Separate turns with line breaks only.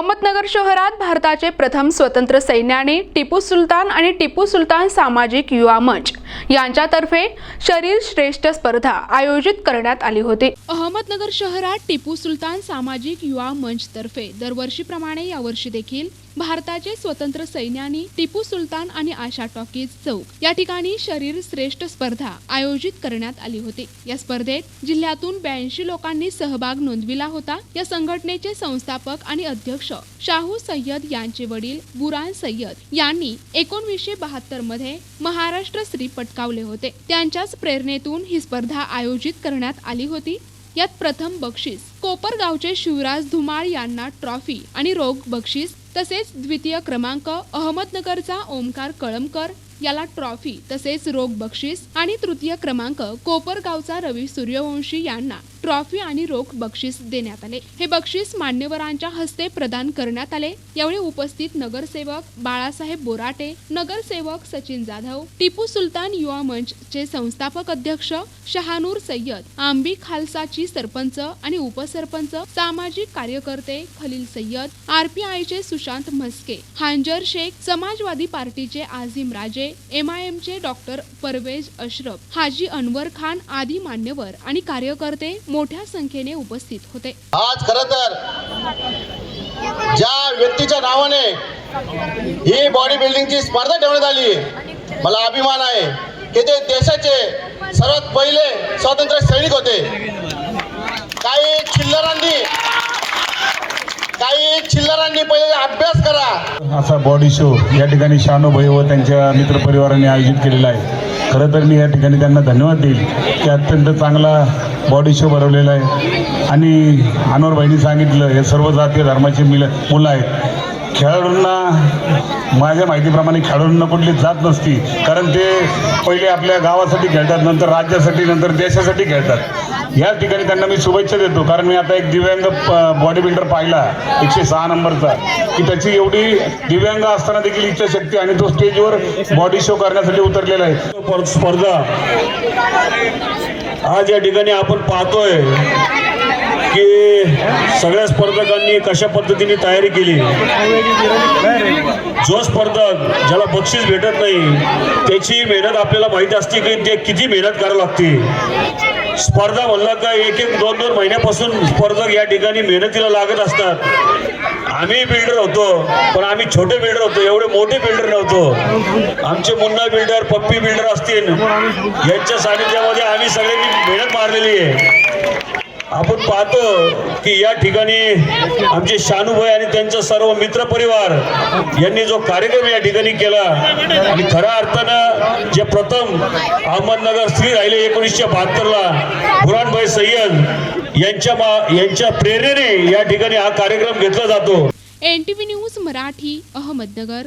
અહમદનગર शहरात भारताचे प्रथम स्वतंत्र सैन्याने टिपू सुलतान आणि टिपू सुलतान सामाजिक युवा मंच यांच्यातर्फे शरीर श्रेष्ठ स्पर्धा आयोजित करण्यात आली होती. अहमदनगर शहरात टिपू सुलतान सामाजिक युवा मंच तर्फे दरवर्षीप्रमाणे यावर्षी देखील भारताचे स्वतंत्र सैन्यानी टिपू सुलतान आणि आशा टॉकीज चौक या ठिकाणी शरीर श्रेष्ठ स्पर्धा आयोजित करण्यात आली होती. या स्पर्धेत जिल्ह्यातून ब्याऐंशी लोकांनी सहभाग नोंदविला होता. या संघटनेचे संस्थापक आणि अध्यक्ष शाह सय्यद यांचे वडील बुरान सय्यद यांनी एकोणवीसशे बहात्तरमध्ये महाराष्ट्र श्री पटकावले होते. त्यांच्याच प्रेरणेतून ही स्पर्धा आयोजित करण्यात आली होती. यात प्रथम बक्षीस कोपरगावचे शिवराज धुमाळ यांना ट्रॉफी आणि रोग बक्षीस तसेच द्वितीय क्रमांक अहमदनगरचा ओमकार कळमकर याला ट्रॉफी तसेच रोख बक्षीस आणि तृतीय क्रमांक कोपरगावचा रवी सूर्यवंशी यांना ट्रॉफी आणि रोख बक्षीस देण्यात आले. हे बक्षीस मान्यवरांच्या हस्ते प्रदान करण्यात आले. यावेळी उपस्थित नगरसेवक बाळासाहेब बोराटे नगरसेवक सचिन जाधव टिपू सुलतान युवा मंचचे संस्थापक अध्यक्ष शहानूर सय्यद आंबी खालसाची सरपंच आणि उपसरपंच सामाजिक कार्यकर्ते खलील सय्यद आरपीआयचे सुशांत म्हस्के हांजर शेख समाजवादी पार्टीचे आझिम राजे एम आय एमचे डॉक्टर परवेज अशरफ हाजी अनवर खान आदी मान्यवर आणि कार्यकर्ते मोठ्या संख्येने उपस्थित होते.
आज खर तर ज्या व्यक्तीच्या नावाने ही बॉडी बिल्डिंगची स्पर्धा ठेवण्यात आली मला अभिमान आहे की ते देशाचे सर्वात पहिले स्वातंत्र्य सैनिक होते. काही चिल्लरांनी काही चिल्लरांनी पहिले अभ्यास करा.
असा बॉडी शो या ठिकाणी शानूभाई व त्यांच्या मित्रपरिवाराने आयोजित केलेला आहे. खरं तर मी या ठिकाणी त्यांना धन्यवाद देईल. की अत्यंत चांगला बॉडी शो भरवलेला आहे. आणि अनवरबाईंनी सांगितलं हे सर्व जातीय धर्माची मिल मुलं आहेत. खेळाडूंना माझ्या माहितीप्रमाणे खेळाडूंना कुठली जात नसती. कारण ते पहिले आपल्या गावासाठी खेळतात नंतर राज्यासाठी नंतर देशासाठी खेळतात. या ठिकाणी त्यांना मी शुभेच्छा देतो. कारण मी आता एक दिव्यांग बॉडी बिल्डर पाहिला एकशे सहा नंबरचा. की त्याची एवढी दिव्यांग असताना देखील इच्छाशक्ती आणि तो स्टेजवर बॉडी शो करण्यासाठी उतरलेला आहे.
स्पर्धा. आज या ठिकाणी आपण पाहतोय की सगळ्या स्पर्धकांनी कशा पद्धतीने तयारी केली? जो स्पर्धक ज्याला बक्षीस भेटत नाही त्याची मेहनत आपल्याला माहिती असते की ते किती मेहनत करावी लागते. स्पर्धा म्हणला का एक एक दोन दोन महिन्यापासून स्पर्धक या ठिकाणी मेहनतीला लागत असतात. आम्ही बिल्डर होतो पण आम्ही छोटे बिल्डर होतो एवढे मोठे बिल्डर नव्हतो. आमचे मुन्ना बिल्डर पप्पी बिल्डर असतील. यांच्या सानिध्यामध्ये आम्ही सगळ्यांनी मेहनत मारलेली आहे. आपण पाहतो की या ठिकाणी आमचे शानूभाई आणि त्यांचा सर्व मित्र परिवार यांनी जो कार्यक्रम या ठिकाणी केला आणि खऱ्या अर्थानं जे प्रथम अहमदनगर स्त्री राहिले एकोणीसशे बहात्तरला बुरानभाई सय्यद यांच्या मा यांच्या प्रेरणेने या ठिकाणी हा कार्यक्रम घेतला जातो.
N T V news Marathi Ahmednagar.